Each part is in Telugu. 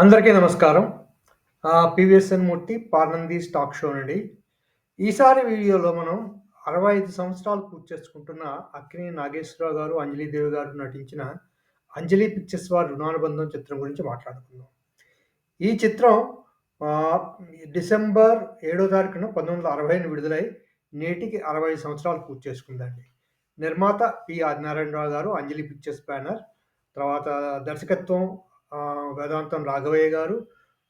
అందరికీ నమస్కారం. PVSN Murthy Parnandi stock show నుండి. ఈసారి వీడియోలో మనం 65 సంవత్సరాలు పూర్తి చేసుకుంటున్న అక్కిని నాగేశ్వరరావు గారు, అంజలిదేవి గారు నటించిన 'అంజలి పిక్చర్స్' వారి 'రుణానుబంధం' చిత్రం గురించి మాట్లాడుకుందాం. ఈ చిత్రం డిసెంబర్ ఏడో తారీఖున 1960న విడుదలై నేటికి 65 సంవత్సరాలు పూర్తి చేసుకుందండి. నిర్మాత పి. ఆదినారాయణరావు గారు, అంజలి పిక్చర్స్ బ్యానర్. తర్వాత దర్శకత్వం వేదాంతం రాఘవయ్య గారు.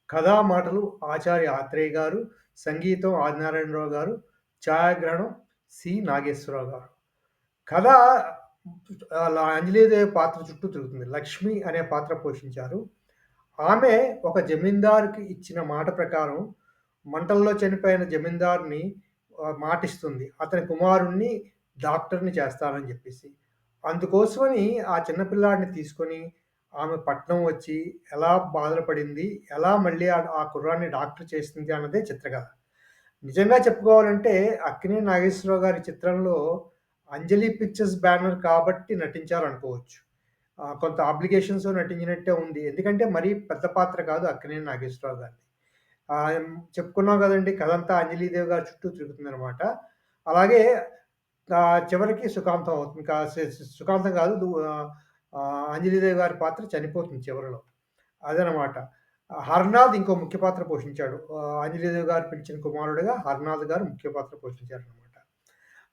కథా, మాటలు ఆచార్య ఆత్రేయ గారు. సంగీతం ఆదినారాయణరావు గారు. ఛాయాగ్రహణం సి. నాగేశ్వరరావు గారు. కథ ఆహ్, అంజలీదేవి పాత్ర చుట్టూ తిరుగుతుంది. లక్ష్మి అనే పాత్ర పోషించారు. ఆమె ఒక జమీందారుకి ఇచ్చిన మాట ప్రకారం మంటల్లో చనిపోయిన జమీందారుని మాటిస్తుంది. అతని కుమారుణ్ణి డాక్టర్‌ని చేస్తానని చెప్పేసి అందుకోసమని ఆ చిన్నపిల్లాడిని తీసుకొని ఆమె పట్నం వచ్చి ఎలా బాధలు పడింది, ఎలా మళ్ళీ ఆ కుర్రాన్ని డాక్టర్ చేసింది అన్నదే చిత్రకథ. నిజంగా చెప్పుకోవాలంటే అక్కినే నాగేశ్వరరావు గారి చిత్రంలో అంజలి పిక్చర్స్ బ్యానర్ కాబట్టి నటించారనుకోవచ్చు. కొంత అబ్లిగేషన్స్‌తో నటించినట్టే ఉంది. ఎందుకంటే మరీ పెద్ద పాత్ర కాదు అక్కినేని నాగేశ్వరరావు గారిది. ఆహ్, చెప్పుకున్నాం గదండీ! కథంతా అంజలీదేవి గారి చుట్టూ తిరుగుతుందనమాట. అలాగే చివరికి సుఖాంతం అవుతుంది. సుఖాంతం కాదు అంజలిదేవి గారి పాత్ర చనిపోతుంది చివరలో. అదనమాట. హర్నాథ్ ఇంకో ముఖ్య పాత్ర పోషించాడు. అంజలిదేవి గారు పెంచిన కుమారుడుగా హర్నాథ్ గారు ముఖ్య పాత్ర పోషించారనమాట.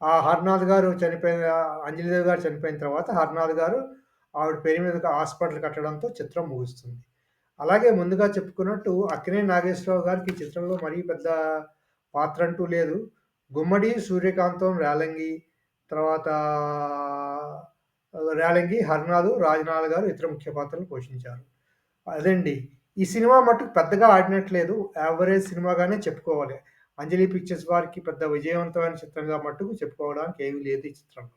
ఆ హర్నాథ్ గారు చనిపోయిన అంజలిదేవి గారు చనిపోయిన తర్వాత హర్నాథ్ గారు ఆవిడ పేరు మీద హాస్పిటల్ కట్టడంతో చిత్రం ముగుస్తుంది. అలాగే ముందుగా చెప్పుకున్నట్టు అక్కినే నాగేశ్వరరావు గారికి చిత్రంలో మరీ పెద్ద పాత్ర అంటూ లేదు. గుమ్మడి, సూర్యకాంతం, రేలంగి తర్వాత రేలంగి, హర్నాథ్, రాజనాథ్ గారు ఇతర ముఖ్య పాత్రలు పోషించారు. అదండి. ఈ సినిమా మట్టుకు పెద్దగా ఆడినట్లేదు. యావరేజ్ సినిమాగానే చెప్పుకోవాలి. అంజలి పిక్చర్స్ వారికి పెద్ద విజయవంతమైన చిత్రంగా మట్టుకు చెప్పుకోవడానికి ఏమీ లేదు ఈ చిత్రంలో.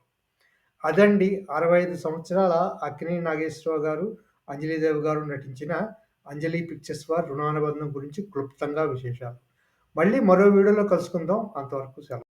అదండి 65 సంవత్సరాల అక్కినేని నాగేశ్వరరావు గారు, అంజలీదేవి గారు నటించిన 'అంజలి పిక్చర్స్' వారి 'రుణానుబంధం' గురించి క్లుప్తంగా విశేషాలు. మళ్ళీ మరో వీడియోలో కలుసుకుందాం. అంతవరకు సెలవు.